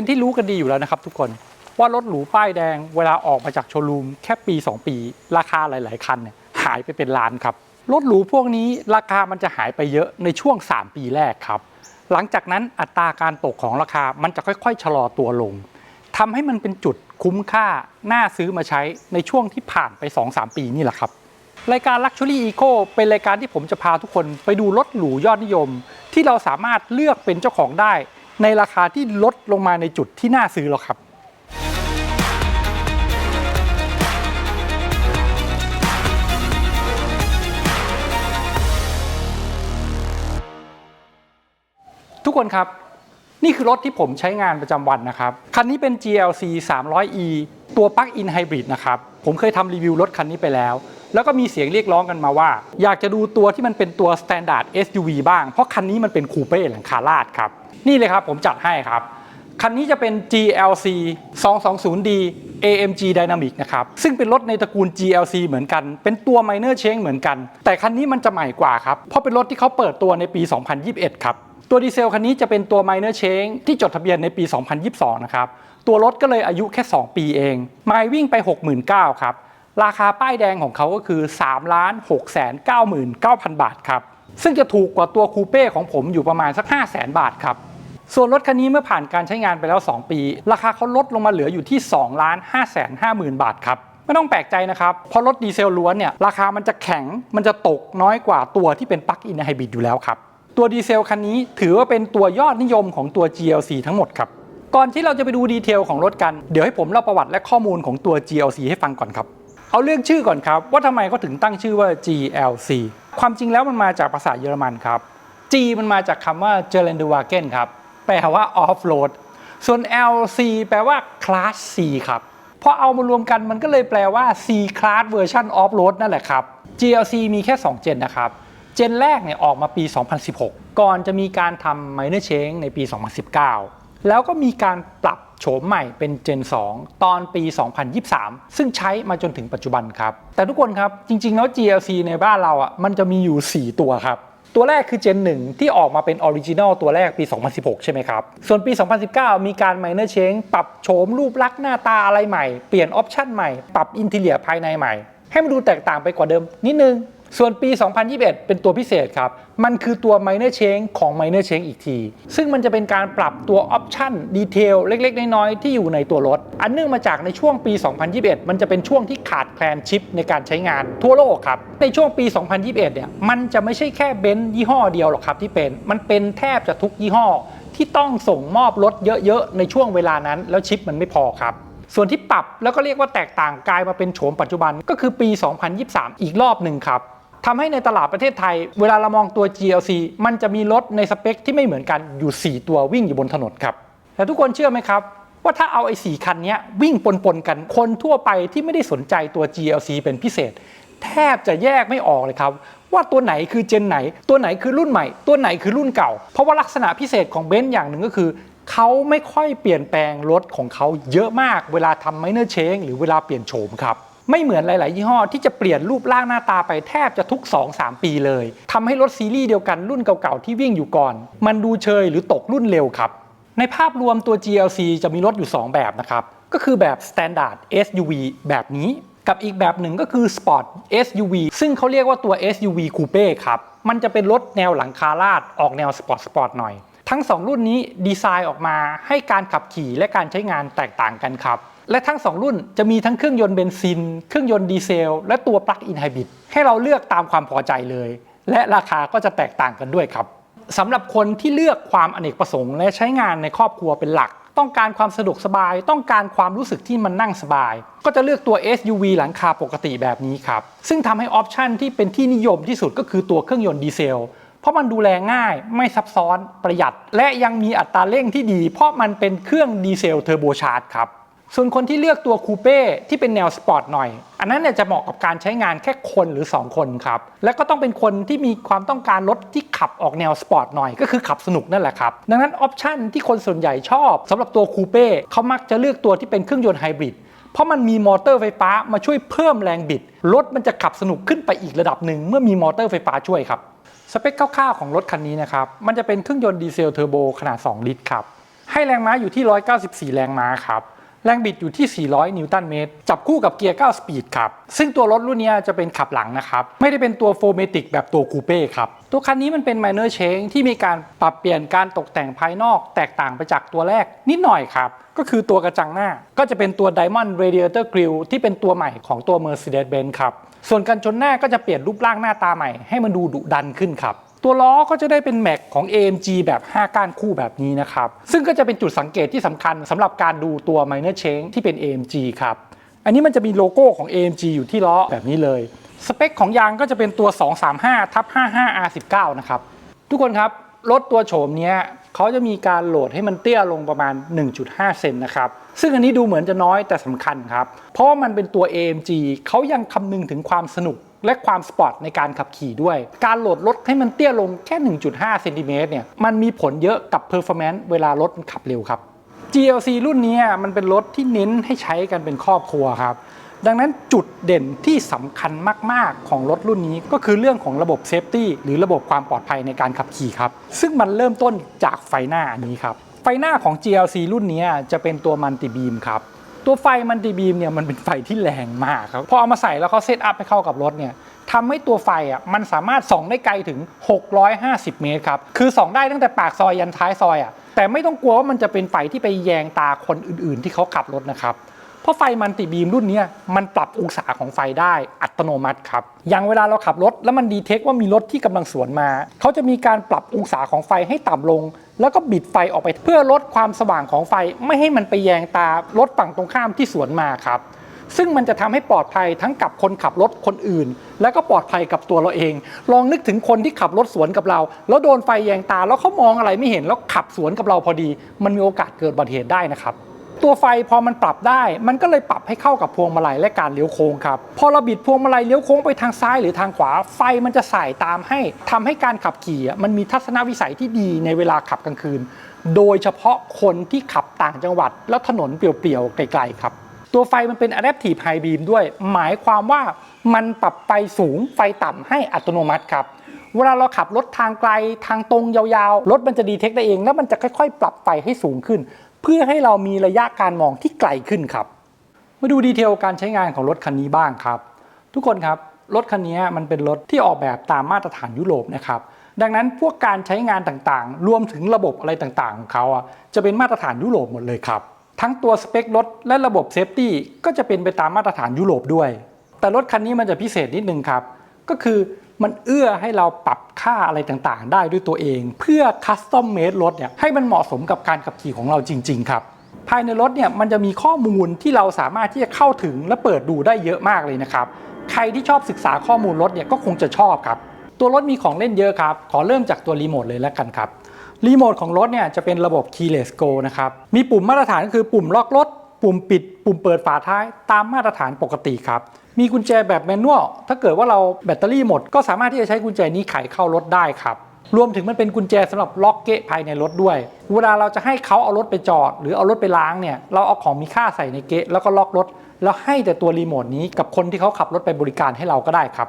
เป็นที่รู้กันดีอยู่แล้วนะครับทุกคนว่ารถหรูป้ายแดงเวลาออกมาจากโชว์รูมแค่ปี 2 ปี ราคาหลาย ๆ คันเนี่ยหายไปเป็นล้านครับ รถหรูพวกนี้ราคามันจะหายไปเยอะในช่วง 3 ปีแรกครับ หลังจากนั้นอัตราการตกของราคามันจะค่อย ๆ ชะลอตัวลงทำให้มันเป็นจุดคุ้มค่า น่าซื้อมาใช้ในช่วงที่ผ่านไป 2-3 ปีนี่แหละครับรายการ Luxury Eco เป็นรายการที่ผมจะพาทุกคนไปดูรถหรูยอดนิยม ที่เราสามารถเลือกเป็นเจ้าของได้ ในราคาที่ลดลงมาในจุดที่น่าซื้อแล้วครับทุกคนครับ นี่คือรถที่ผมใช้งานประจำวันนะครับ คันนี้เป็น GLC 300e ตัว Plug-in Hybrid นะครับ ผมเคยทำรีวิวรถคันนี้ไปแล้ว แล้วก็มีเสียงเรียกร้องกันมาว่า อยากจะดูตัวที่มันเป็นตัว Standard SUV บ้าง เพราะคันนี้มันเป็นคูเป้หลังคาลาดครับ นี่เลยครับผมจัดให้ครับ คันนี้จะเป็น GLC 220D AMG Dynamic นะครับ ซึ่งเป็นรถในตระกูล GLC เหมือนกัน เป็นตัว Minor Change เหมือนกัน แต่คันนี้มันจะใหม่กว่าครับ เพราะเป็นรถที่เขาเปิดตัวในปี 2021 ครับ ตัวดีเซลคันนี้จะเป็นตัว Minor Change ที่จดทะเบียนในปี 2022 นะครับ ตัวรถก็เลยอายุแค่ 2 ปีเองไมล์วิ่งไป 69,000ครับ ราคาป้ายแดงของเขาก็คือ3 6 9 9 0 0 0 บาทครับ ซึ่งจะถูกกว่าตัวคูเป้ของผมอยู่ประมาณสัก 5 0 0 0 0 0 บาทครับ ส่วนรถคันนี้เมื่อผ่านการใช้งานไปแล้ว 2 ปี ราคาเขาลดลงมาเหลืออยู่ที่2 5 5 5 0 0 0 0 บาทครับไม่ต้องแปลกใจนะครับ เพราะรถดีเซลล้วนเนี่ยราคามันจะแข็ง มันจะตกน้อยกว่าตัวที่เป็นปลั๊กอินไฮบริดอยู่แล้วครับ ตัวดีเซลคันนี้ถือว่าเป็นตัวยอดนิยมของตัว GLC ทั้งหมดครับ ก่อนที่เราจะไปดูดีเทลของรถกัน เดี๋ยวให้ผมเล่าประวัติและข้อมูลของตัว GLC ให้ฟังก่อนครับ เอาเรื่องชื่อก่อนครับ ว่าทำไมเขาถึงตั้งชื่อว่า GLC ความจริงแล้วมันมาจากภาษาเยอรมันครับ G มันมาจากคำว่า g e l a n d w a g e n ครับ แปลว่า off road ส่วน LC แปลว่า Class C ครับพอเอามารวมกันมันก็เลยแปลว่า C Class Version Off Road นั่นแหละครับ GLC มีแค่2เจนนะครับเจนแรกเนี่ยออกมาปี 2016 ก่อนจะมีการทำ Minor Change ในปี 2019 แล้วก็มีการปรับโฉมใหม่เป็นเจน2ตอนปี 2023 ซึ่งใช้มาจนถึงปัจจุบันครับ แต่ทุกคนครับจริง ๆ แล้ว GLC ในบ้านเราอะมันจะมีอยู่ 4 ตัวครับ ตัวแรกคือเจน1ที่ออกมาเป็นออริจิน l ลตัวแรกปี 2016 ใช่ไหมครับ ส่วนปี 2019 มีการ Minor Change ปรับโฉมรูปลักษณ์หน้าตาอะไรใหม่ เปลี่ยนออปชันใหม่ ปรับอินเทเลียภายในใหม่ ให้มันดูแตกต่างไปกว่าเดิมนิดนึง ส่วนปี 2021 เป็นตัวพิเศษครับ มันคือตัว Minor Change ของ Minor Change อีกที ซึ่งมันจะเป็นการปรับตัวออปชันดีเทลเล็ก ๆ น้อย ๆ ที่อยู่ในตัวรถ อันเนื่องมาจากในช่วงปี 2021 มันจะเป็นช่วงที่ขาดแคลนชิปในการใช้งานทั่วโลกครับ ในช่วงปี 2021 เนี่ย มันจะไม่ใช่แค่เบนซ์ยี่ห้อเดียวหรอกครับที่เป็น มันเป็นแทบจะทุกยี่ห้อ ที่ต้องส่งมอบรถเยอะๆ ในช่วงเวลานั้น แล้วชิปมันไม่พอครับส่วนที่ปรับแล้วก็เรียกว่าแตกต่างกลายมาเป็นโฉมปัจจุบันก็คือปี 2023 อีกรอบหนึ่งครับ ทำให้ในตลาดประเทศไทย เวลาเรามองตัว GLC มันจะมีรถในสเปคที่ไม่เหมือนกันอยู่ 4 ตัววิ่งอยู่บนถนนครับ แต่ทุกคนเชื่อไหมครับ ว่าถ้าเอาไอ้สคันนี้วิ่งปนๆกันคนทั่วไปที่ไม่ได้สนใจตัว GLC เป็นพิเศษ แทบจะแยกไม่ออกเลยครับ ว่าตัวไหนคือเจนไหน ตัวไหนคือรุ่นใหม่ ตัวไหนคือรุ่นเก่า เพราะว่าลักษณะพิเศษของเบนซ์อย่างหนึ่งก็คือเขาไม่ค่อยเปลี่ยนแปลงรถของเขาเยอะมากเวลาทำไมเนอร์เชงหรือเวลาเปลี่ยนโฉมครับ ไม่เหมือนหลาย ๆ ยี่ห้อที่จะเปลี่ยนรูปร่างหน้าตาไปแทบจะทุก 2-3 ปีเลยทำให้รถซีรีส์เดียวกันรุ่นเก่า ๆ ที่วิ่งอยู่ก่อน มันดูเชยหรือตกรุ่นเร็วครับ ในภาพรวมตัว GLC จะมีรถอยู่ 2 แบบนะครับ ก็คือแบบ Standard SUV แบบนี้ กับอีกแบบหนึ่งก็คือ Sport SUV ซึ่งเขาเรียกว่าตัว SUV Coupe ครับ มันจะเป็นรถแนวหลังคาลาดออกแนวสปอร์ตสปอร์ตหน่อย ทั้ง 2 รุ่นนี้ดีไซน์ออกมาให้การขับขี่และการใช้งานแตกต่างกันครับ และทั้ง 2 รุ่นจะมีทั้งเครื่องยนต์เบนซิน เครื่องยนต์ดีเซล และตัวปลั๊กอินไฮบริดให้เราเลือกตามความพอใจเลย และราคาก็จะแตกต่างกันด้วยครับสำหรับคนที่เลือกความอเนกประสงค์ และใช้งานในครอบครัวเป็นหลัก ต้องการความสะดวกสบาย ต้องการความรู้สึกที่มันนั่งสบาย ก็จะเลือกตัว SUV หลังคาปกติแบบนี้ครับ ซึ่งทำให้ออปชันที่เป็นที่นิยมที่สุดก็คือตัวเครื่องยนต์ดีเซลเพราะมันดูแลง่ายไม่ซับซ้อนประหยัด และยังมีอัตราเร่งที่ดี เพราะมันเป็นเครื่องดีเซลเทอร์โบชาร์จครับ ส่วนคนที่เลือกตัวคูเป้ที่เป็นแนวสปอร์ตหน่อย อันนั้นเนี่ยจะเหมาะกับการใช้งานแค่คนหรือ 2 คนครับ และก็ต้องเป็นคนที่มีความต้องการรถที่ขับออกแนวสปอร์ตหน่อยก็คือขับสนุกนั่นแหละครับ ดังนั้นออปชันที่คนส่วนใหญ่ชอบสำหรับตัวคูเป้เขามักจะเลือกตัวที่เป็นเครื่องยนต์ไฮบริดเพราะมันมีมอเตอร์ไฟฟ้ามาช่วยเพิ่มแรงบิดรถมันจะขับสนุกขึ้นไปอีกระดับหนึ่งเมื่อมีมอเตอร์ไฟฟ้าช่วยครับสเปคคร่าวๆของรถคันนี้นะครับมันจะเป็นเครื่องยนต์ดีเซลเทอร์โบขนาด 2 ลิตรครับให้แรงม้าอยู่ที่ 194 แรงม้าครับ แรงบิดอยู่ที่ 400 นิวตันเมตร จับคู่กับเกียร์ 9 สปีดครับ ซึ่งตัวรถรุ่นนี้จะเป็นขับหลังนะครับ ไม่ได้เป็นตัวโฟเมติกแบบตัวคูเป้ครับ ตัวคันนี้มันเป็น minor change ที่มีการปรับเปลี่ยนการตกแต่งภายนอก แตกต่างไปจากตัวแรกนิดหน่อยครับ ก็คือตัวกระจังหน้า ก็จะเป็นตัว Diamond Radiator Grille ที่เป็นตัวใหม่ของตัว Mercedes-Benz ครับ ส่วนกันชนหน้าก็จะเปลี่ยนรูปร่างหน้าตาใหม่ให้มันดูดุดันขึ้นครับ ตัวล้อก็จะได้เป็นแม็กของ AMG แบบ 5 ก้านคู่แบบนี้นะครับ ซึ่งก็จะเป็นจุดสังเกตที่สำคัญสำหรับการดูตัว minor change ที่เป็น AMG ครับ อันนี้มันจะมีโลโก้ของ AMG อยู่ที่ล้อแบบนี้เลย สเปคของยางก็จะเป็นตัว 235ทับ55 R19 นะครับ ทุกคนครับ รถตัวโฉมเนี้ยเขาจะมีการโหลดให้มันเตี้ยลงประมาณ 1.5 เซนนะครับ ซึ่งอันนี้ดูเหมือนจะน้อยแต่สำคัญครับ เพราะมันเป็นตัว AMG เขายังคำนึงถึงความสนุก และความสปอร์ตในการขับขี่ด้วย การโหลดรถให้มันเตี้ยลงแค่ 1.5เซนติเมตรเนี่ย มันมีผลเยอะกับ performance เวลารถมันขับเร็วครับ GLC รุ่นนี้มันเป็นรถที่เน้นให้ใช้กันเป็นครอบครัวครับ ดังนั้นจุดเด่นที่สำคัญมาก ๆ ของรถรุ่นนี้ก็คือเรื่องของระบบเซฟตี้หรือระบบความปลอดภัยในการขับขี่ครับ ซึ่งมันเริ่มต้นจากไฟหน้าอันนี้ครับ ไฟหน้าของ GLC รุ่นนี้จะเป็นตัวมัลติบีมครับ ตัวไฟมันติบีมเนี่ยมันเป็นไฟที่แรงมากครับ พอเอามาใส่แล้วเขาเซตอัพให้เข้ากับรถเนี่ยทำให้ตัวไฟอะมันสามารถส่องได้ไกลถึง 650 เมตรครับ คือส่องได้ตั้งแต่ปากซอยยันท้ายซอยอะแต่ไม่ต้องกลัวว่ามันจะเป็นไฟที่ไปแยงตาคนอื่นๆ ที่เขาขับรถนะครับ เพราะไฟมัลติบีมรุ่นนี้มันปรับองศาของไฟได้อัตโนมัติครับ อย่างเวลาเราขับรถแล้วมันดีเทคว่ามีรถที่กำลังสวนมา เขาจะมีการปรับองศาของไฟให้ต่ำลง แล้วก็บิดไฟออกไปเพื่อลดความสว่างของไฟไม่ให้มันไปแยงตารถฝั่งตรงข้ามที่สวนมาครับซึ่งมันจะทำให้ปลอดภัยทั้งกับคนขับรถคนอื่น แล้วก็ปลอดภัยกับตัวเราเอง ลองนึกถึงคนที่ขับรถสวนกับเรา แล้วโดนไฟแยงตาแล้วเขามองอะไรไม่เห็นแล้วขับสวนกับเราพอดี มันมีโอกาสเกิดอุบัติเหตุได้นะครับ ตัวไฟพอมันปรับได้ มันก็เลยปรับให้เข้ากับพวงมาลัยและการเลี้ยวโค้งครับ พอเราบิดพวงมาลัยเลี้ยวโค้งไปทางซ้ายหรือทางขวา ไฟมันจะสายตามให้ทำให้การขับขี่มันมีทัศนวิสัยที่ดีในเวลาขับกลางคืน โดยเฉพาะคนที่ขับต่างจังหวัด แล้วถนนเปลี่ยวๆไกลๆครับตัวไฟมันเป็น Adaptive High Beam ด้วย หมายความว่ามันปรับไฟสูงไฟต่ำให้อัตโนมัติครับ เวลาเราขับรถทางไกลทางตรงยาวๆ รถมันจะดีเทคได้เอง แล้วมันจะค่อยๆ ปรับไฟให้สูงขึ้น เพื่อให้เรามีระยะการมองที่ไกลขึ้นครับ มาดูดีเทลการใช้งานของรถคันนี้บ้างครับ ทุกคนครับรถคันนี้มันเป็นรถที่ออกแบบตามมาตรฐานยุโรปนะครับดังนั้นพวกการใช้งานต่างๆ รวมถึงระบบอะไรต่างๆ ของเขาจะเป็นมาตรฐานยุโรปหมดเลยครับ ทั้งตัวสเปครถและระบบเซฟตี้ก็จะเป็นไปตามมาตรฐานยุโรปด้วย แต่รถคันนี้มันจะพิเศษนิดนึงครับ ก็คือ มันเอื้อให้เราปรับค่าอะไรต่างๆ ได้ด้วยตัวเอง เพื่อคัสตอมเมดรถเนี่ยให้มันเหมาะสมกับการขับขี่ของเราจริง ๆ ครับภายในรถเนี่ยมันจะมีข้อมูลที่เราสามารถที่จะเข้าถึงและเปิดดูได้เยอะมากเลยนะครับ ใครที่ชอบศึกษาข้อมูลรถเนี่ยก็คงจะชอบครับ ตัวรถมีของเล่นเยอะครับ ขอเริ่มจากตัวรีโมทเลยแล้วกันครับรีโมทของรถเนี่ยจะเป็นระบบ keyless go นะครับ มีปุ่มมาตรฐานก็คือปุ่มล็อกรถ ปุ่มปิดปุ่มเปิดฝาท้ายตามมาตรฐานปกติครับ มีกุญแจแบบแมนนวลถ้าเกิดว่าเราแบตเตอรี่หมด ก็สามารถที่จะใช้กุญแจนี้ไขเข้ารถได้ครับ รวมถึงมันเป็นกุญแจสำหรับล็อกเกะภายในรถด้วย เวลาเราจะให้เขาเอารถไปจอด หรือเอารถไปล้างเนี่ยเราเอาของมีค่าใส่ในเกะแล้วก็ล็อกรถ แล้วให้แต่ตัวรีโมทนี้กับคนที่เขาขับรถไปบริการให้เราก็ได้ครับ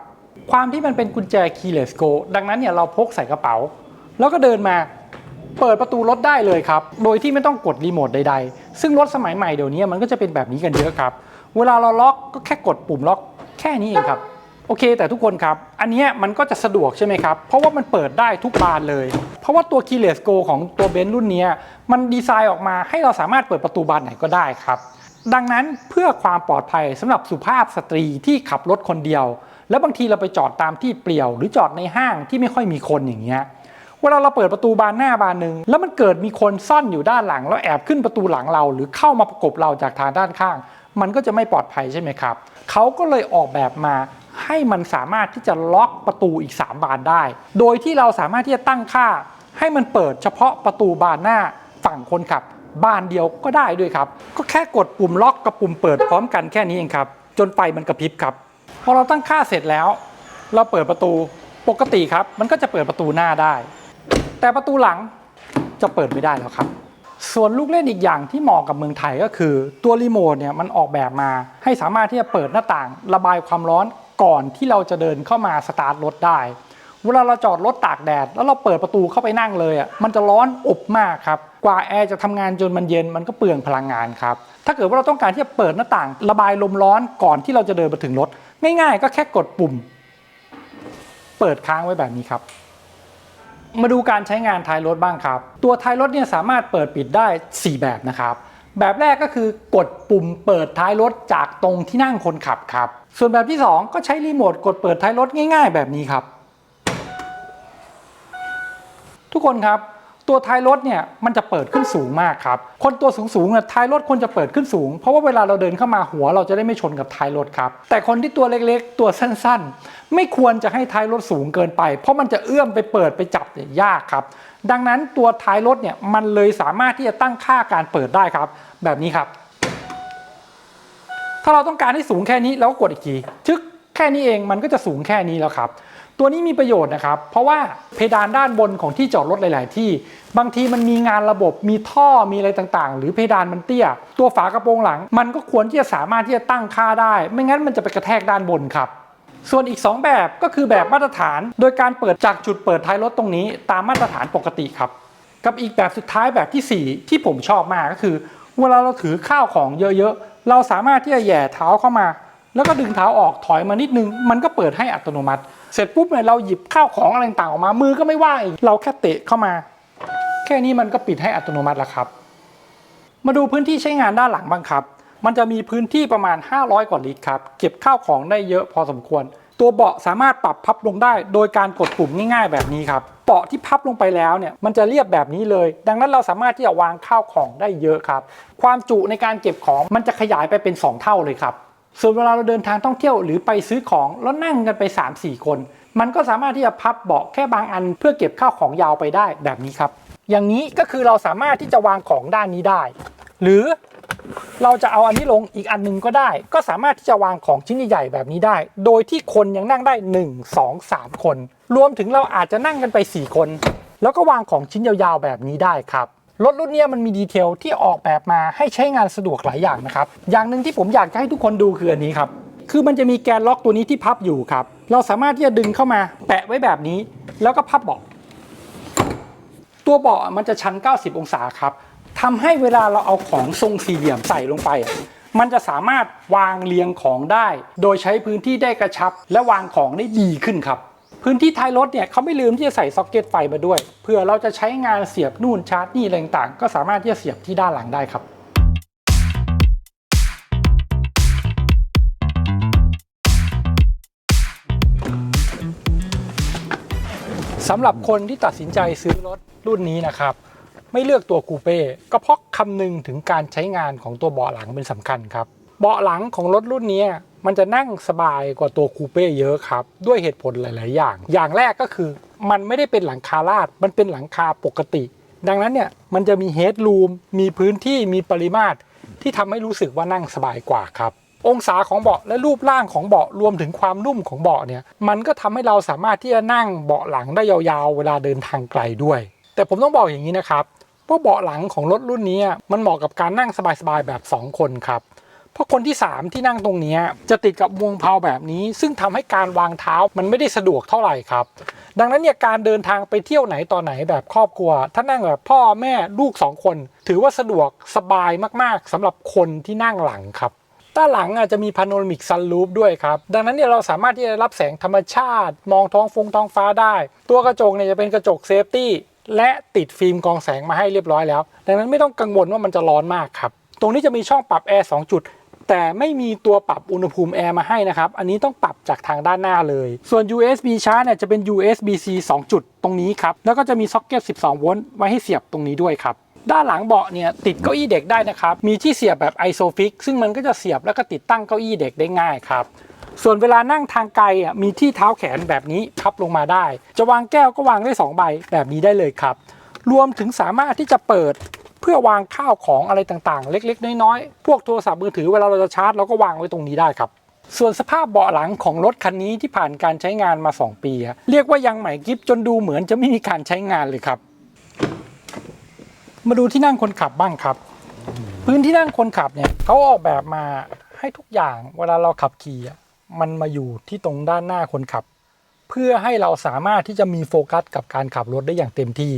ความที่มันเป็นกุญแจ keyless go ดังนั้นเนี่ยเราพกใส่กระเป๋า แล้วก็เดินมา เปิดประตูรถได้เลยครับ โดยที่ไม่ต้องกดรีโมทใดๆ ซึ่งรถสมัยใหม่เดี๋ยวนี้มันก็จะเป็นแบบนี้กันเยอะครับ เวลาเราล็อกก็แค่กดปุ่มล็อกแค่นี้เองครับ โอเค แต่ทุกคนครับ อันนี้มันก็จะสะดวกใช่ไหมครับ เพราะว่ามันเปิดได้ทุกบานเลย เพราะว่าตัว keyless go ของตัวเบนซ์รุ่นนี้มันดีไซน์ออกมาให้เราสามารถเปิดประตูบานไหนก็ได้ครับ ดังนั้นเพื่อความปลอดภัยสำหรับสุภาพสตรีที่ขับรถคนเดียว แล้วบางทีเราไปจอดตามที่เปลี่ยว หรือจอดในห้างที่ไม่ค่อยมีคนอย่างเงี้ย เวลาเราเปิดประตูบานหน้าบานหนึ่งแล้วมันเกิดมีคนซ่อนอยู่ด้านหลัง แล้วแอบขึ้นประตูหลังเรา หรือเข้ามาประกบเราจากทางด้านข้าง มันก็จะไม่ปลอดภัยใช่ไหมครับเขาก็เลยออกแบบมาให้มันสามารถที่จะล็อกประตูอีก 3 บานได้ โดยที่เราสามารถที่จะตั้งค่า ให้มันเปิดเฉพาะประตูบานหน้าฝั่งคนขับ บานเดียวก็ได้ด้วยครับ ก็แค่กดปุ่มล็อกกับปุ่มเปิดพร้อมกันแค่นี้เองครับ จนไฟมันกระพริบครับ พอเราตั้งค่าเสร็จแล้ว เราเปิดประตูปกติครับ มันก็จะเปิดประตูหน้าได้ แต่ประตูหลังจะเปิดไม่ได้แล้วครับ ส่วนลูกเล่นอีกอย่างที่เหมาะกับเมืองไทยก็คือ ตัวรีโมทเนี่ยมันออกแบบมา ให้สามารถที่จะเปิดหน้าต่าง ระบายความร้อนก่อนที่เราจะเดินเข้ามาสตาร์ทรถได้เวลาเราจอดรถตากแดด แล้วเราเปิดประตูเข้าไปนั่งเลยอะมันจะร้อนอบมากครับ กว่าแอร์จะทำงานจนมันเย็นมันก็เปลืองพลังงานครับ ถ้าเกิดว่าเราต้องการที่จะเปิดหน้าต่าง ระบายลมร้อนก่อนที่เราจะเดินมาถึงรถ ง่ายๆ ก็แค่กดปุ่ม เปิดค้างไว้แบบนี้ครับ มาดูการใช้งานท้ายรถบ้างครับ ตัวท้ายรถเนี่ยสามารถเปิดปิดได้ 4 แบบนะครับ แบบแรกก็คือกดปุ่มเปิดท้ายรถจากตรงที่นั่งคนขับครับ ส่วนแบบที่ 2 ก็ใช้รีโมทกดเปิดท้ายรถง่าย ๆ แบบนี้ครับ ทุกคนครับ ตัวท้ายรถเนี่ยมันจะเปิดขึ้นสูงมากครับ คนตัวสูงๆเนี่ยท้ายรถควรจะเปิดขึ้นสูง เพราะว่าเวลาเราเดินเข้ามาหัวเราจะได้ไม่ชนกับท้ายรถครับ แต่คนที่ตัวเล็กๆ ตัวสั้นๆ ไม่ควรจะให้ท้ายรถสูงเกินไป เพราะมันจะเอื้อมไปเปิดไปจับเนี่ยยากครับ ดังนั้นตัวท้ายรถเนี่ยมันเลยสามารถที่จะตั้งค่าการเปิดได้ครับ แบบนี้ครับ ถ้าเราต้องการให้สูงแค่นี้เราก็กดอีกทีชึกแค่นี้เองมันก็จะสูงแค่นี้แล้วครับ ตัวนี้มีประโยชน์นะครับ เพราะว่าเพดานด้านบนของที่จอดรถหลาย ๆ ที่ บางทีมันมีงานระบบมีท่อมีอะไรต่าง ๆ หรือเพดานมันเตี้ย ตัวฝากระโปรงหลัง มันก็ควรที่จะสามารถที่จะตั้งค่าได้ ไม่งั้นมันจะไปกระแทกด้านบนครับส่วนอีก 2 แบบก็คือแบบมาตรฐาน โดยการเปิดจากจุดเปิดท้ายรถตรงนี้ ตามมาตรฐานปกติครับ กับอีกแบบสุดท้ายแบบทีสี่4 ที่ผมชอบมากก็คือ เวลาเราถือข้าวของเยอะๆ เราสามารถที่จะแย่เท้าเข้ามา แล้วก็ดึงเท้าออกถอยมานิดนึง มันก็เปิดให้อัตโนมัติ เสร็จปุ๊บเนี่ยเราหยิบข้าวของอะไรต่างๆออกมา มือก็ไม่ว่างอีกเราแค่เตะเข้ามา แค่นี้มันก็ปิดให้อัตโนมัติแล้วครับ มาดูพื้นที่ใช้งานด้านหลังบ้างครับ มันจะมีพื้นที่ประมาณ 500 กว่าลิตรครับ เก็บข้าวของได้เยอะพอสมควร ตัวเบาะสามารถปรับพับลงได้ โดยการกดปุ่มง่าย ๆ แบบนี้ครับ เบาะที่พับลงไปแล้วเนี่ย มันจะเรียบแบบนี้เลย ดังนั้นเราสามารถที่จะวางข้าวของได้เยอะครับ ความจุในการเก็บของมันจะขยายไปเป็น 2 เท่าเลยครับ ส่วนเวลาเราเดินทางท่องเที่ยวหรือไปซื้อของแล้วนั่งกันไป 3-4 คน มันก็สามารถที่จะพับเบาะแค่บางอัน เพื่อเก็บข้าวของยาวไปได้แบบนี้ครับ อย่างนี้ก็คือเราสามารถที่จะวางของด้านนี้ได้ หรือเราจะเอาอันนี้ลงอีกอันหนึงก็ได้ ก็สามารถที่จะวางของชิ้นใหญ่ๆแบบนี้ได้ โดยที่คนยังนั่งได้ 1 2 3 คน รวมถึงเราอาจจะนั่งกันไป 4 คน แล้วก็วางของชิ้นยาวๆแบบนี้ได้ครับ รถรุ่นนี้มันมีดีเทลที่ออกแบบมาให้ใช้งานสะดวกหลายอย่างนะครับ อย่างหนึ่งที่ผมอยากจะให้ทุกคนดูคืออันนี้ครับ คือมันจะมีแกนล็อกตัวนี้ที่พับอยู่ครับ เราสามารถที่จะดึงเข้ามาแปะไว้แบบนี้ แล้วก็พับเบาะตัวเบาะมันจะชัน 90 องศาครับทำให้เวลาเราเอาของทรงสี่เหลี่ยมใส่ลงไป มันจะสามารถวางเรียงของได้ โดยใช้พื้นที่ได้กระชับ และวางของได้ดีขึ้นครับ พื้นที่ท้ายรถเนี่ยเขาไม่ลืมที่จะใส่ซ็อกเก็ตไฟมาด้วยเพื่อเราจะใช้งานเสียบนู่นชาร์จนี่อะไรต่างก็สามารถที่จะเสียบที่ด้านหลังได้ครับสำหรับคนที่ตัดสินใจซื้อรถรุ่นนี้นะครับ ไม่เลือกตัวคูเป้ก็เพราะคำนึงถึงการใช้งานของตัวเบาะหลังเป็นสำคัญครับ เบาะหลังของรถรุ่นนี้ มันจะนั่งสบายกว่าตัวคูเป้เยอะครับ ด้วยเหตุผลหลาย ๆ อย่าง อย่างแรกก็คือ มันไม่ได้เป็นหลังคาลาด มันเป็นหลังคาปกติ ดังนั้นเนี่ยมันจะมีเฮดรูมมีพื้นที่มีปริมาตร ที่ทำให้รู้สึกว่านั่งสบายกว่าครับ องศาของเบาะและรูปร่างของเบาะรวมถึงความนุ่มของเบาะเนี่ยมันก็ทำให้เราสามารถที่จะนั่งเบาะหลังได้ยาวๆ เวลาเดินทางไกลด้วย แต่ผมต้องบอกอย่างนี้นะครับว่าเบาะหลังของรถรุ่นนี้มันเหมาะกับการนั่งสบายๆแบบ 2 คนครับ เพราะคนที่ 3 ที่นั่งตรงนี้จะติดกับวงเพาแบบนี้ ซึ่งทำให้การวางเท้ามันไม่ได้สะดวกเท่าไหร่ครับ ดังนั้นเนี่ยการเดินทางไปเที่ยวไหนต่อไหนแบบครอบครัว ถ้านั่งแบบพ่อแม่ลูก 2 คน ถือว่าสะดวกสบายมากๆสำหรับคนที่นั่งหลังครับด้านหลังอาจจะมีพาโนรามิกซันรูฟด้วยครับ ดังนั้นเนี่ยเราสามารถที่จะรับแสงธรรมชาติ มองท้องฟงท้องฟ้าได้ ตัวกระจกเนี่ยจะเป็นกระจกเซฟตี้และติดฟิล์มกองแสงมาให้เรียบร้อยแล้ว ดังนั้นไม่ต้องกังวลว่ามันจะร้อนมากครับ ตรงนี้จะมีช่องปรับแอร์2จุด แต่ไม่มีตัวปรับอุณหภูมิแอร์มาให้นะครับ อันนี้ต้องปรับจากทางด้านหน้าเลย ส่วน USB ชาร์จเนี่ยจะเป็น USB-C 2 จุดตรงนี้ครับ แล้วก็จะมีซ็อกเก็ต 12 โวลต์ไว้ให้เสียบตรงนี้ด้วยครับด้านหลังเบาะเนี่ยติดเก้าอี้เด็กได้นะครับ มีที่เสียบแบบ ISOFIX ซึ่งมันก็จะเสียบแล้วก็ติดตั้งเก้าอี้เด็กได้ง่ายครับ ส่วนเวลานั่งทางไกลอะมีที่เท้าแขนแบบนี้พับลงมาได้ จะวางแก้วก็วางได้สองใบแบบนี้ได้เลยครับ รวมถึงสามารถที่จะเปิด เพื่อวางข้าวของอะไรต่างๆ เล็กๆ น้อยๆ พวกโทรศัพท์มือถือเวลาเราจะชาร์จเราก็วางไว้ตรงนี้ได้ครับ ส่วนสภาพเบาะหลังของรถคันนี้ที่ผ่านการใช้งานมา 2 ปี เรียกว่ายังใหม่กิฟจนดูเหมือนจะไม่มีการใช้งานเลยครับ มาดูที่นั่งคนขับบ้างครับ พื้นที่นั่งคนขับเนี่ยเขาออกแบบมาให้ทุกอย่างเวลาเราขับขี่มันมาอยู่ที่ตรงด้านหน้าคนขับ เพื่อให้เราสามารถที่จะมีโฟกัสกับการขับรถได้อย่างเต็มที่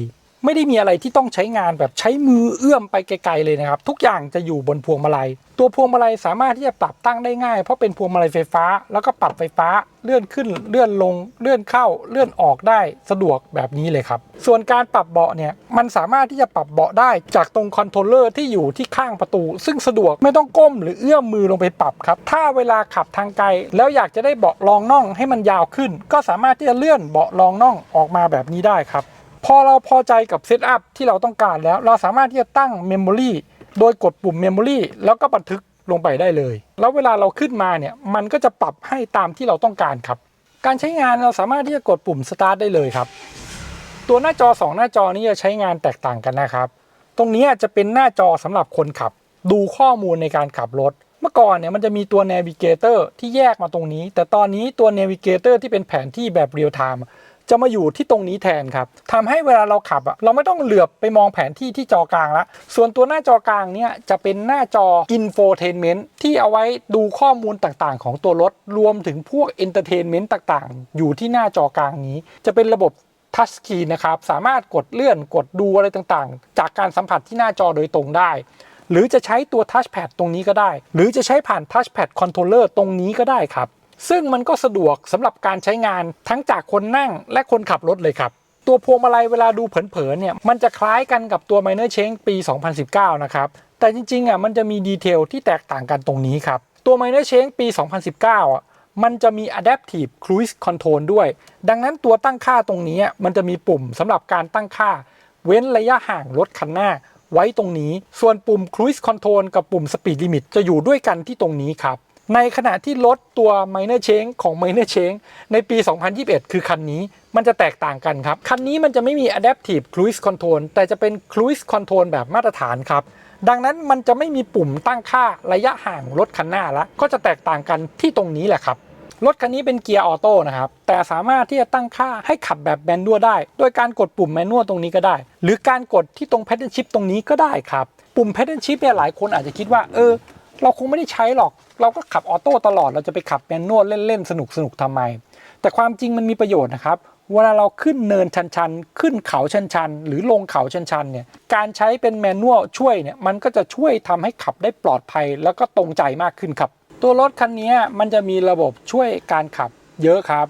ไม่ได้มีอะไรที่ต้องใช้งานแบบใช้มือเอื้อมไปไกลๆเลยนะครับ ทุกอย่างจะอยู่บนพวงมาลัย ตัวพวงมาลัยสามารถที่จะปรับตั้งได้ง่าย เพราะเป็นพวงมาลัยไฟฟ้า แล้วก็ปรับไฟฟ้าเลื่อนขึ้นเลื่อนลงเลื่อนเข้าเลื่อนออกได้สะดวกแบบนี้เลยครับ ส่วนการปรับเบาะเนี่ยมันสามารถที่จะปรับเบาะได้จากตรงคอนโทรลเลอร์ที่อยู่ที่ข้างประตู ซึ่งสะดวกไม่ต้องก้มหรือเอื้อมมือลงไปปรับครับ ถ้าเวลาขับทางไกล แล้วอยากจะได้เบาะรองน่องให้มันยาวขึ้น ก็สามารถที่จะเลื่อนเบาะรองน่องออกมาแบบนี้ได้ครับ พอเราพอใจกับเซตอัพที่เราต้องการแล้ว เราสามารถที่จะตั้งเมมโมรีโดยกดปุ่มเมมโมรีแล้วก็บันทึกลงไปได้เลย แล้วเวลาเราขึ้นมาเนี่ยมันก็จะปรับให้ตามที่เราต้องการครับ การใช้งานเราสามารถที่จะกดปุ่มสตาร์ทได้เลยครับ ตัวหน้าจอ 2 หน้าจอนี้จะใช้งานแตกต่างกันนะครับ ตรงนี้จะเป็นหน้าจอสำหรับคนขับ ดูข้อมูลในการขับรถ เมื่อก่อนเนี่ยมันจะมีตัว Navigator ที่แยกมาตรงนี้ แต่ตอนนี้ตัว Navigator ที่เป็นแผนที่แบบเรียลไทม์ จะมาอยู่ที่ตรงนี้แทนครับทำให้เวลาเราขับอะเราไม่ต้องเหลือบไปมองแผนที่ที่จอกลางละส่วนตัวหน้าจอกลางเนี่ยจะเป็นหน้าจอ Infotainment ที่เอาไว้ดูข้อมูลต่างๆ ของตัวรถรวมถึงพวก Entertainment ต่างๆ อยู่ที่หน้าจอกลางนี้ จะเป็นระบบทัชสกรีนนะครับสามารถกดเลื่อนกดดูอะไรต่างๆ จากการสัมผัสที่หน้าจอโดยตรงได้หรือจะใช้ตัวทัชแพดตรงนี้ก็ได้ หรือจะใช้ผ่านทัชแพดคอนโทรลเลอร์ตรงนี้ก็ได้ครับ ซึ่งมันก็สะดวกสำหรับการใช้งานทั้งจากคนนั่งและคนขับรถเลยครับ ตัวพวงมาลัยเวลาดูเผินๆเนี่ยมันจะคล้ายกันกับตัว Minor Change ปี 2019 นะครับ แต่จริงๆอะมันจะมีดีเทลที่แตกต่างกันตรงนี้ครับ ตัว Minor Change ปี 2019อะมันจะมี Adaptive Cruise Control ด้วย ดังนั้นตัวตั้งค่าตรงนี้มันจะมีปุ่มสำหรับการตั้งค่า เว้นระยะห่างรถคันหน้า ไว้ตรงนี้ ส่วนปุ่ม Cruise Control กับปุ่ม Speed Limit จะอยู่ด้วยกันที่ตรงนี้ครับ ในขณะที่รถตัว Minor Change ของ Minor Change ในปี 2021 คือคันนี้มันจะแตกต่างกันครับ คันนี้มันจะไม่มี Adaptive Cruise Control แต่จะเป็น Cruise Control แบบมาตรฐานครับ ดังนั้นมันจะไม่มีปุ่มตั้งค่าระยะห่างรถคันหน้าละก็จะแตกต่างกันที่ตรงนี้แหละครับ รถคันนี้เป็นเกียร์ออโต้นะครับ แต่สามารถที่จะตั้งค่าให้ขับแบบแมนนวลได้ โดยการกดปุ่มแมนนวลตรงนี้ก็ได้ หรือการกดที่ตรง Pattern Shift ตรงนี้ก็ได้ครับ ปุ่ม Pattern Shift เนี่ยหลายคนอาจจะคิดว่าเออ เราคงไม่ได้ใช้หรอก เราก็ขับออโต้ตลอด เราจะไปขับแมนนวลเล่นๆสนุกสนุกๆทำไม แต่ความจริงมันมีประโยชน์นะครับ เวลาเราขึ้นเนินชันๆ ขึ้นเขาชันๆ หรือลงเขาชันๆ เนี่ย การใช้เป็นแมนนวลช่วยเนี่ย มันก็จะช่วยทำให้ขับได้ปลอดภัยแล้วก็ตรงใจมากขึ้นครับ ตัวรถคันนี้มันจะมีระบบช่วยการขับเยอะครับ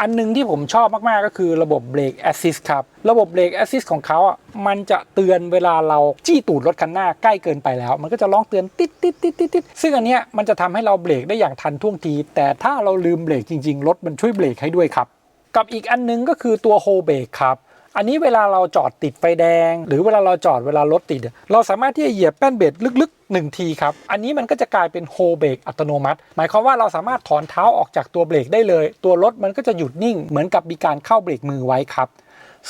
อันหนึงที่ผมชอบมาก ๆ ก็คือระบบเบรกแอสซิสครับ ระบบเบรกแอสซิสของเขาอะมันจะเตือนเวลาเราจี้ตูดรถคันหน้าใกล้เกินไปแล้ว มันก็จะร้องเตือนติดติดติดติดติดซึ่งอันเนี้ยมันจะทำให้เราเบรกได้อย่างทันท่วงที แต่ถ้าเราลืมเบรกจริง ๆ รถมันช่วยเบรกให้ด้วยครับ กับอีกอันหนึงก็คือตัวโฮเบรกครับ อันนี้เวลาเราจอดติดไฟแดง หรือเวลาเราจอดเวลารถติด เราสามารถที่จะเหยียบแป้นเบรกลึกๆ1ทีครับ อันนี้มันก็จะกลายเป็นโฮเบรกอัตโนมัติ หมายความว่าเราสามารถถอนเท้าออกจากตัวเบรกได้เลย ตัวรถมันก็จะหยุดนิ่ง เหมือนกับมีการเข้าเบรกมือไว้ครับ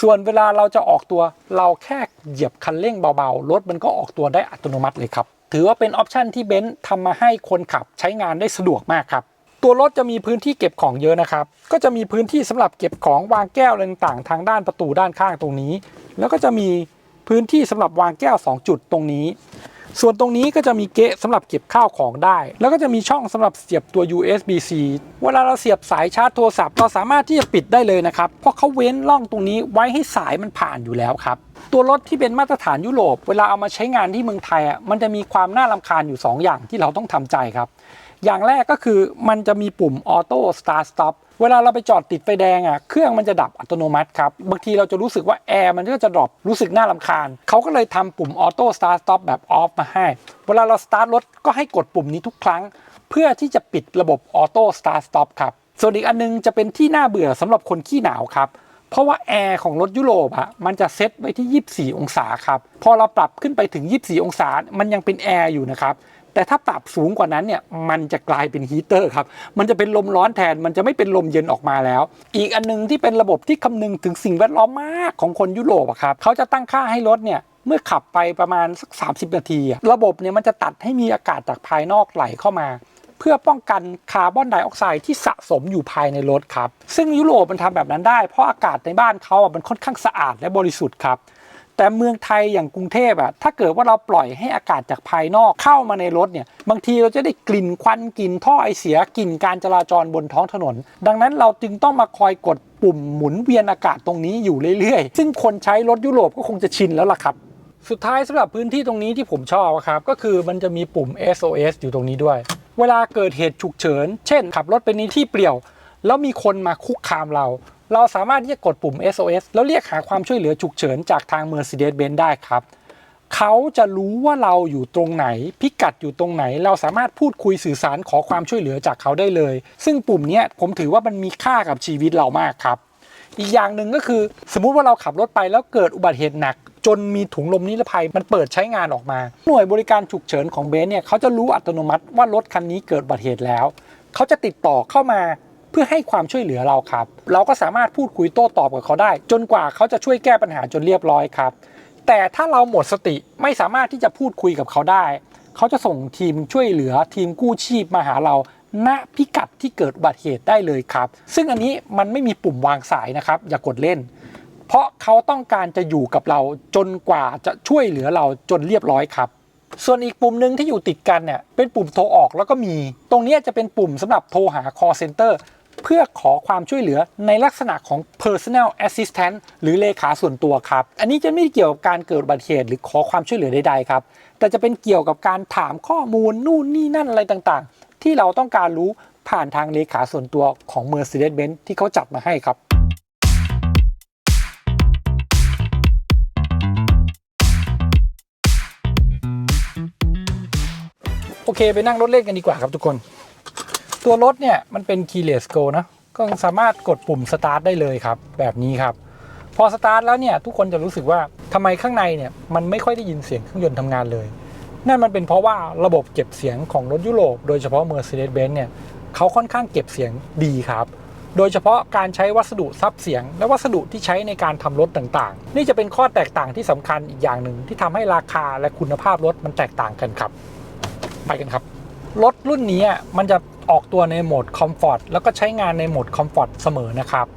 ส่วนเวลาเราจะออกตัวเราแค่เหยียบคันเร่งเบาๆ รถมันก็ออกตัวได้อัตโนมัติเลยครับ ถือว่าเป็นออปชันที่เบนซ์ทำมาให้คนขับใช้งานได้สะดวกมากครับ ตัวรถจะมีพื้นที่เก็บของเยอะนะครับ ก็จะมีพื้นที่สำหรับเก็บของวางแก้วอะไรต่างๆทางด้านประตูด้านข้างตรงนี้ แล้วก็จะมีพื้นที่สำหรับวางแก้ว 2 จุดตรงนี้ ส่วนตรงนี้ก็จะมีเกะสำหรับเก็บข้าวของได้ แล้วก็จะมีช่องสำหรับเสียบตัว USB-C เวลาเราเสียบสายชาร์จโทรศัพท์เราสามารถที่จะปิดได้เลยนะครับ เพราะเขาเว้นร่องตรงนี้ไว้ให้สายมันผ่านอยู่แล้วครับ ตัวรถที่เป็นมาตรฐานยุโรป เวลาเอามาใช้งานที่เมืองไทยอะมันจะมีความน่ารำคาญอยู่ 2 อย่างที่เราต้องทำใจครับ อย่างแรกก็คือมันจะมีปุ่มออโต้สตาร์ t สต็อปเวลาเราไปจอดติดไฟแดงอะเครื่องมันจะดับอัตโนมัติครับ บางทีเราจะรู้สึกว่าแอร์มันก็จะดรอปรู้สึกน่ารำคาญ เขาก็เลยทำปุ่มออโต้สตาร์ t สต็อปแบบออฟมาให้ เวลาเราสตาร์ทรถก็ให้กดปุ่มนี้ทุกครั้ง เพื่อที่จะปิดระบบออโต้สตาร์ t สต็อปครับ ส่วนอีกอันนึงจะเป็นที่น่าเบื่อสำหรับคนขี้หนาวครับเพราะว่าแอร์ของรถยุโรปอะมันจะเซตไว้ที่ 24 องศาครับ พอเราปรับขึ้นไปถึง 24 องศา มันยังเป็นแอร์อยู่นะครับ แต่ถ้าปรับสูงกว่านั้นเนี่ยมันจะกลายเป็นฮีเตอร์ครับ มันจะเป็นลมร้อนแทน มันจะไม่เป็นลมเย็นออกมาแล้ว อีกอันนึงที่เป็นระบบที่คำนึงถึงสิ่งแวดล้อมมากของคนยุโรปอะครับเขาจะตั้งค่าให้รถเนี่ยเมื่อขับไปประมาณสัก 30 นาที ระบบเนี่ยมันจะตัดให้มีอากาศจากภายนอกไหลเข้ามา เพื่อป้องกันคาร์บอนไดออกไซด์ที่สะสมอยู่ภายในรถครับ ซึ่งยุโรปมันทำแบบนั้นได้เพราะอากาศในบ้านเขาอะมันค่อนข้างสะอาดและบริสุทธิ์ครับ แต่เมืองไทยอย่างกรุงเทพอะถ้าเกิดว่าเราปล่อยให้อากาศจากภายนอกเข้ามาในรถเนี่ยบางทีเราจะได้กลิ่นควันกลิ่นท่อไอเสียกลิ่นการจราจรบนท้องถนน ดังนั้นเราจึงต้องมาคอยกดปุ่มหมุนเวียนอากาศตรงนี้อยู่เรื่อยๆ ซึ่งคนใช้รถยุโรปก็คงจะชินแล้วล่ะครับสุดท้ายสำหรับพื้นที่ตรงนี้ที่ผมชอบครับก็คือมันจะมีปุ่ม SOS อยู่ตรงนี้ด้วย เวลาเกิดเหตุฉุกเฉิน เช่น ขับรถไปในที่เปลี่ยว แล้วมีคนมาคุกคามเรา เราสามารถที่จะกดปุ่ม SOS แล้วเรียกหาความช่วยเหลือฉุกเฉินจากทาง Mercedes-Benz ได้ครับ เขาจะรู้ว่าเราอยู่ตรงไหน พิกัดอยู่ตรงไหน เราสามารถพูดคุยสื่อสารขอความช่วยเหลือจากเขาได้เลย ซึ่งปุ่มนี้ผมถือว่ามันมีค่ากับชีวิตเรามากครับ อีกอย่างหนึ่งก็คือ สมมุติว่าเราขับรถไปแล้วเกิดอุบัติเหตุหนัก จนมีถุงลมนิรภัยมันเปิดใช้งานออกมา หน่วยบริการฉุกเฉินของเบนซ์เนี่ยเขาจะรู้อัตโนมัติว่ารถคันนี้เกิดอุบัติเหตุแล้ว เขาจะติดต่อเข้ามา เพื่อให้ความช่วยเหลือเราครับ เราก็สามารถพูดคุยโต้ตอบกับเขาได้ จนกว่าเขาจะช่วยแก้ปัญหาจนเรียบร้อยครับ แต่ถ้าเราหมดสติไม่สามารถที่จะพูดคุยกับเขาได้ เขาจะส่งทีมช่วยเหลือทีมกู้ชีพมาหาเราณพิกัดที่เกิดอุบัติเหตุได้เลยครับ ซึ่งอันนี้มันไม่มีปุ่มวางสายนะครับ อย่ากดเล่น เพราะเขาต้องการจะอยู่กับเราจนกว่าจะช่วยเหลือเราจนเรียบร้อยครับ ส่วนอีกปุ่มหนึ่งที่อยู่ติดกันเนี่ยเป็นปุ่มโทรออกแล้วก็มี ตรงนี้จะเป็นปุ่มสำหรับโทรหา call center เพื่อขอความช่วยเหลือในลักษณะของ personal assistant หรือเลขาส่วนตัวครับ อันนี้จะไม่เกี่ยวกับการเกิดอุบัติเหตุหรือขอความช่วยเหลือใดๆครับ แต่จะเป็นเกี่ยวกับการถามข้อมูลนู่นนี่นั่นอะไรต่างๆ ที่เราต้องการรู้ผ่านทางเลขาส่วนตัวของ Mercedes-Benz ที่เขาจัดมาให้ครับโอเค ไปนั่งรถเล่นกันดีกว่าครับทุกคน ตัวรถเนี่ยมันเป็น keyless go นะก็สามารถกดปุ่ม start ได้เลยครับ แบบนี้ครับ พอ start แล้วเนี่ยทุกคนจะรู้สึกว่าทำไมข้างในเนี่ยมันไม่ค่อยได้ยินเสียงเครื่องยนต์ทำงานเลย นั่นมันเป็นเพราะว่าระบบเก็บเสียงของรถยุโรปโดยเฉพาะ Mercedes-Benz เนี่ยเขาค่อนข้างเก็บเสียงดีครับโดยเฉพาะการใช้วัสดุซับเสียง และวัสดุที่ใช้ในการทำรถต่างๆ นี่จะเป็นข้อแตกต่างที่สำคัญอีกอย่างหนึ่งที่ทำให้ราคาและคุณภาพรถมันแตกต่างกันครับ ไปกันครับ รถรุ่นนี้มันจะ ออกตัวในโหมดคอมฟอร์ตแล้วก็ใช้งานในโหมดคอมฟอร์ตเสมอนะครับ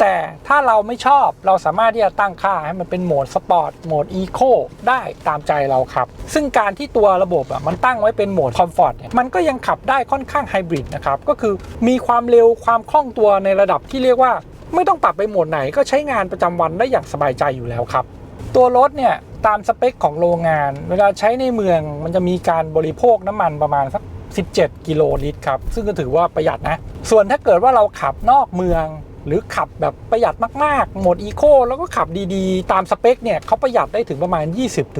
แต่ถ้าเราไม่ชอบเราสามารถที่จะตั้งค่าให้มันเป็นโหมดสปอร์ตโหมดอีโคได้ตามใจเราครับ ซึ่งการที่ตัวระบบอะมันตั้งไว้เป็นโหมดคอมฟอร์ตเนี่ยมันก็ยังขับได้ค่อนข้างไฮบริดนะครับ ก็คือมีความเร็วความคล่องตัวในระดับที่เรียกว่า ไม่ต้องปรับไปโหมดไหนก็ใช้งานประจำวันได้อย่างสบายใจอยู่แล้วครับตัวรถเนี่ยตามสเปคของโรงงาน เวลาใช้ในเมืองมันจะมีการบริโภคน้ำมันประมาณสัก 17 กิโลลิตรครับ ซึ่งก็ถือว่าประหยัดนะ ส่วนถ้าเกิดว่าเราขับนอกเมืองหรือขับแบบประหยัดมากๆโหมดอีโคแล้วก็ขับดีๆ ตามสเปคเนี่ยเขาประหยัดได้ถึงประมาณ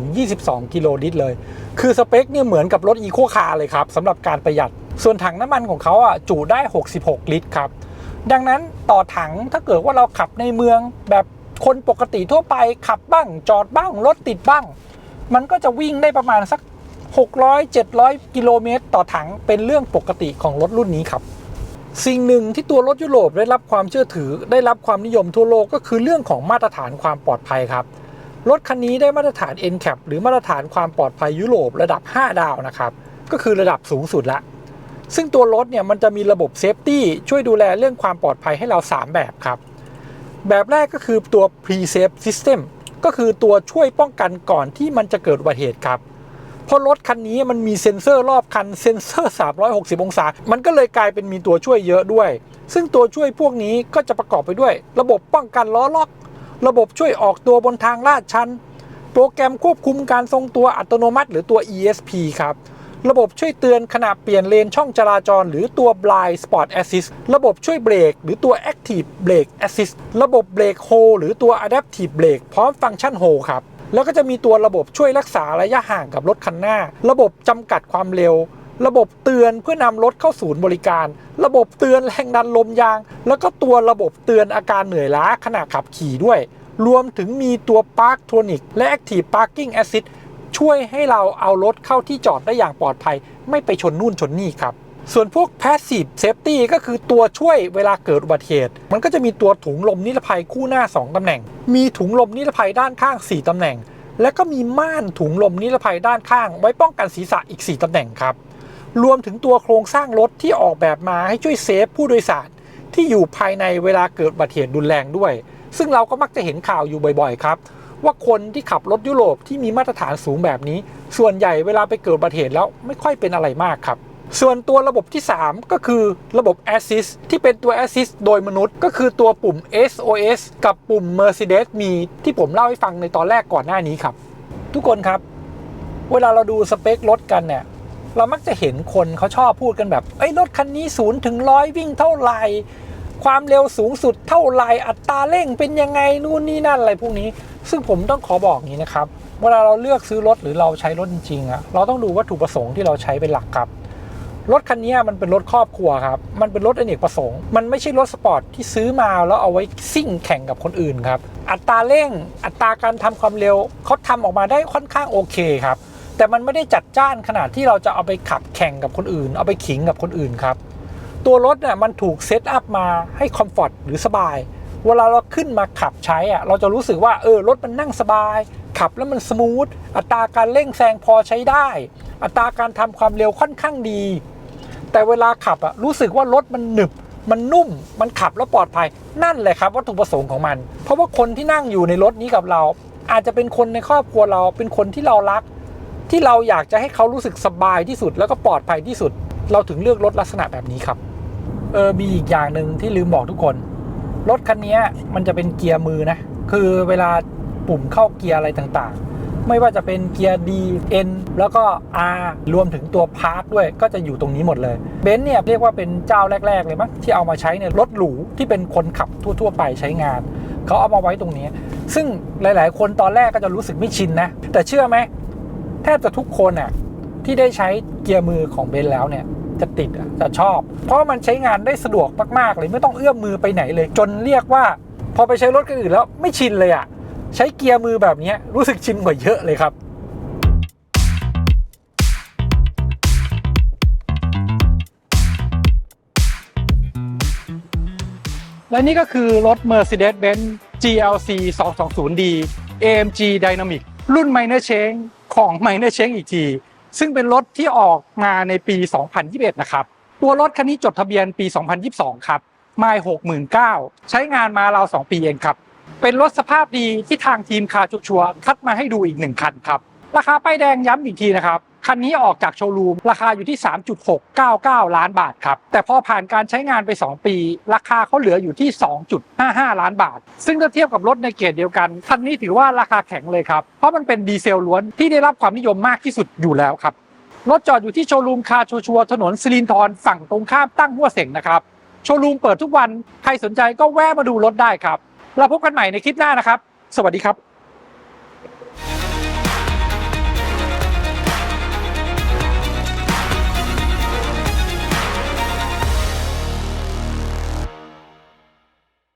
20-22 กิโลลิตรเลย คือสเปคเนี่ยเหมือนกับรถอีโคคาร์เลยครับสำหรับการประหยัด ส่วนถังน้ำมันของเขาอะจุได้ 66 ลิตรครับ ดังนั้นต่อถังถ้าเกิดว่าเราขับในเมืองแบบคนปกติทั่วไปขับบ้างจอดบ้างรถติดบ้าง มันก็จะวิ่งได้ประมาณสัก 600 700 กิโลเมตร ต่อถังเป็นเรื่องปกติของรถรุ่นนี้ครับ สิ่งหนึ่งที่ตัวรถยุโรปได้รับความเชื่อถือ ได้รับความนิยมทั่วโลกก็คือเรื่องของมาตรฐานความปลอดภัยครับ รถคันนี้ได้มาตรฐาน NCAP หรือมาตรฐานความปลอดภัยยุโรประดับ 5 ดาวนะครับก็คือระดับสูงสุดละซึ่งตัวรถเนี่ยมันจะมีระบบเซฟตี้ช่วยดูแลเรื่องความปลอดภัยให้เรา 3 แบบครับ แบบแรกก็คือตัว pre-safe system ก็คือตัวช่วยป้องกันก่อนที่มันจะเกิดอุบัติเหตุครับ เพราะรถคันนี้มันมีเซ็นเซอร์รอบคันเซ็นเซอร์ 360 องศา มันก็เลยกลายเป็นมีตัวช่วยเยอะด้วย ซึ่งตัวช่วยพวกนี้ก็จะประกอบไปด้วย ระบบป้องกันล้อล็อก ระบบช่วยออกตัวบนทางลาดชัน โปรแกรมควบคุมการทรงตัวอัตโนมัติ หรือตัว ESP ครับระบบช่วยเตือนขณะเปลี่ยนเลนช่องจราจร หรือตัว Blind Spot Assist ระบบช่วยเบรกหรือตัว Active Brake Assist ระบบเบรกโฮหรือตัว Adaptive Brake พร้อมฟังก์ชันโฮครับ แล้วก็จะมีตัวระบบช่วยรักษาระยะห่างกับรถคันหน้า ระบบจำกัดความเร็ว ระบบเตือนเพื่อนำรถเข้าศูนย์บริการ ระบบเตือนแรงดันลมยาง แล้วก็ตัวระบบเตือนอาการเหนื่อยล้าขณะขับขี่ด้วย รวมถึงมีตัว Park Tonic และ Active Parking Assist ช่วยให้เราเอารถเข้าที่จอดได้อย่างปลอดภัย ไม่ไปชนนู่นชนนี่ครับ ส่วนพวก Passive Safety ก็คือตัวช่วยเวลาเกิดอุบัติเหตุ มันก็จะมีตัวถุงลมนิรภัยคู่หน้า 2 ตำแหน่ง มีถุงลมนิรภัยด้านข้าง 4 ตำแหน่ง และก็มีม่านถุงลมนิรภัยด้านข้าง ไว้ป้องกันศีรษะอีก 4 ตำแหน่งครับ รวมถึงตัวโครงสร้างรถที่ออกแบบมาให้ช่วยเซฟผู้โดยสารที่อยู่ภายในเวลาเกิดอุบัติเหตุรุนแรงด้วย ซึ่งเราก็มักจะเห็นข่าวอยู่บ่อยๆครับว่าคนที่ขับรถยุโรปที่มีมาตรฐานสูงแบบนี้ ส่วนใหญ่เวลาไปเกิดอุบัติเหตุแล้วไม่ค่อยเป็นอะไรมากครับ ส่วนตัวระบบที่ 3 ก็คือระบบ Assist ที่เป็นตัว Assist โดยมนุษย์ ก็คือตัวปุ่ม SOS กับปุ่ม Mercedes มีที่ผมเล่าให้ฟังในตอนแรกก่อนหน้านี้ครับ ทุกคนครับ เวลาเราดูสเปครถกันเนี่ยเรามักจะเห็นคนเขาชอบพูดกันแบบเอ้รถคันนี้ศูนย์ถึงร้อยวิ่งเท่าไหร่ความเร็วสูงสุดเท่าไหร่อัตราเร่งเป็นยังไงนู่นนี่นั่นอะไรพวกนี้ ซึ่งผมต้องขอบอกอย่างนี้นะครับเวลาเราเลือกซื้อรถหรือเราใช้รถจริงๆอะเราต้องดูวัตถุประสงค์ที่เราใช้เป็นหลักครับ รถคันนี้มันเป็นรถครอบครัวครับ มันเป็นรถอเนกประสงค์ มันไม่ใช่รถสปอร์ตที่ซื้อมาแล้วเอาไว้ซิ่งแข่งกับคนอื่นครับ อัตราเร่ง อัตราการทำความเร็วเขาทำออกมาได้ค่อนข้างโอเคครับ แต่มันไม่ได้จัดจ้านขนาดที่เราจะเอาไปขับแข่งกับคนอื่น เอาไปขิงกับคนอื่นครับ ตัวรถเนี่ยมันถูกเซตอัพมาให้คอมฟอร์ตหรือสบาย เวลาเราขึ้นมาขับใช้อะเราจะรู้สึกว่าเออรถมันนั่งสบาย ขับแล้วมันสมูท อัตราการเร่งแซงพอใช้ได้ อัตราการทำความเร็วค่อนข้างดี แต่เวลาขับอะรู้สึกว่ารถมันหนึบ มันนุ่มมันขับแล้วปลอดภัยนั่นแหละครับวัตถุประสงค์ของมัน เพราะว่าคนที่นั่งอยู่ในรถนี้กับเรา อาจจะเป็นคนในครอบครัวเราเป็นคนที่เรารัก ที่เราอยากจะให้เขารู้สึกสบายที่สุด แล้วก็ปลอดภัยที่สุด เราถึงเลือกรถลักษณะแบบนี้ครับเออมีอีกอย่างหนึ่งที่ลืมบอกทุกคน รถคันนี้มันจะเป็นเกียร์มือนะ คือเวลาปุ่มเข้าเกียร์อะไรต่างๆ ไม่ว่าจะเป็นเกียร์ D N แล้วก็ R รวมถึงตัวพาร์คด้วยก็จะอยู่ตรงนี้หมดเลยเบนซ์เนี่ยเรียกว่าเป็นเจ้าแรก ๆ เลยมั้งที่เอามาใช้ในรถหรูที่เป็นคนขับทั่ว ๆ ไปใช้งาน เขาเอามาไว้ตรงนี้ ซึ่งหลาย ๆ คนตอนแรกก็จะรู้สึกไม่ชินนะ แต่เชื่อไหมแทบจะทุกคนอะที่ได้ใช้เกียร์มือของเบนซ์แล้วเนี่ยจะติดอะจะชอบ เพราะมันใช้งานได้สะดวกมากๆเลยไม่ต้องเอื้อมมือไปไหนเลย จนเรียกว่า พอไปใช้รถกันอื่นแล้วไม่ชินเลยอะ ใช้เกียร์มือแบบนี้รู้สึกชินกว่าเยอะเลยครับและนี่ก็คือรถ Mercedes-Benz GLC 220D AMG Dynamic รุ่น Minor Change ของ Minor Change อีกที ซึ่งเป็นรถที่ออกมาในปี 2021 นะครับ ตัวรถคันนี้จดทะเบียนปี 2022 ครับ ไมล์69,000 ใช้งานมาราว 2 ปีเองครับ เป็นรถสภาพดีที่ทางทีมคาร์ชัวคัดมาให้ดูอีก1คันครับ ราคาป้ายแดงย้ำอีกทีนะครับ คันนี้ออกจากโชว์รูม ราคาอยู่ที่ 3.699 ล้านบาทครับ แต่พอผ่านการใช้งานไป 2 ปี ราคาเขาเหลืออยู่ที่ 2.55 ล้านบาท ซึ่งถ้าเทียบกับรถในเกรดเดียวกัน คันนี้ถือว่าราคาแข็งเลยครับ เพราะมันเป็นดีเซลล้วนที่ได้รับความนิยมมากที่สุดอยู่แล้วครับ รถจอดอยู่ที่โชว์รูมคาร์ชัวถนนสิรินธรฝั่งตรงข้ามตั้งหัวเสงนะครับ โชว์รูมเปิดทุกวัน ใครสนใจก็แวะมาดูรถได้ครับ เราพบกันใหม่ในคลิปหน้านะครับ สวัสดีครับ